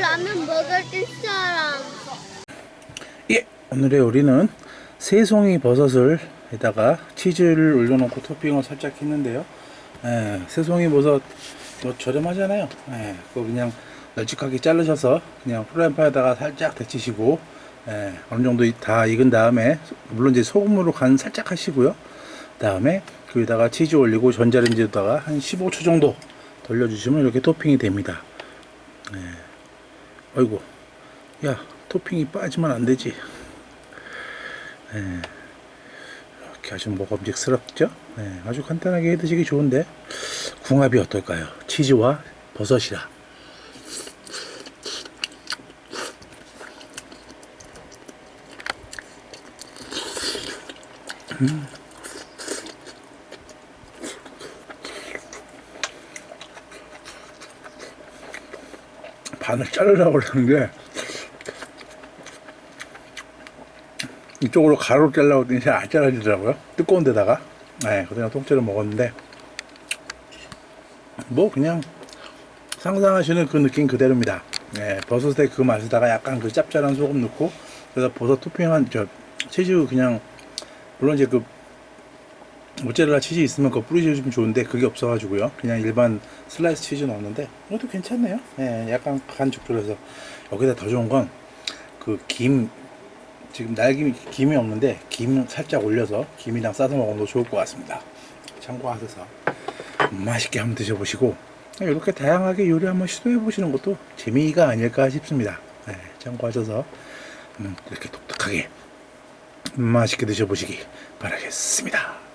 라면 먹을 사람. 예, 오늘의 요리는 새송이 버섯을 에다가 치즈를 올려놓고 토핑을 살짝 했는데요. 예, 새송이 버섯 뭐 저렴하잖아요. 예, 그거 그냥 널찍하게 자르셔서 그냥 프라이팬에다가 살짝 데치시고 예, 어느 정도 다 익은 다음에 물론 이제 소금으로 간 살짝 하시고요. 다음에 그 위에다가 치즈 올리고 전자레인지에다가 한 15초 정도 돌려주시면 이렇게 토핑이 됩니다. 예. 아이고, 야 토핑이 빠지면 안 되지. 예. 이렇게 아주 먹음직스럽죠? 예, 아주 간단하게 해 드시기 좋은데 궁합이 어떨까요? 치즈와 버섯이라. 반을 자르려고 그러는데 이쪽으로 가로로 잘라고 했더니 잘안 잘라지더라고요. 뜨거운 데다가. 네, 그냥 통째로 먹었는데 뭐 그냥 상상하시는 그 느낌 그대로입니다. 네, 버섯의 그 맛에다가 약간 그 짭짤한 소금 넣고 그래서 버섯 토핑한 저 치즈 그냥 물론 이제 그 모짜렐라 치즈 있으면 그거 뿌리셔주면 좋은데 그게 없어가지고요. 그냥 일반 슬라이스 치즈 넣었는데 이것도 괜찮네요. 네, 약간 간 죽들어서 여기다 더 좋은 건 그 김 지금 날김 김이 없는데 김 살짝 올려서 김이랑 싸서 더 좋을 것 같습니다. 참고하셔서 맛있게 한번 드셔보시고 이렇게 다양하게 요리 한번 시도해 보시는 것도 재미가 아닐까 싶습니다. 네, 참고하셔서 음, 이렇게 독특하게 맛있게 드셔보시기 바라겠습니다.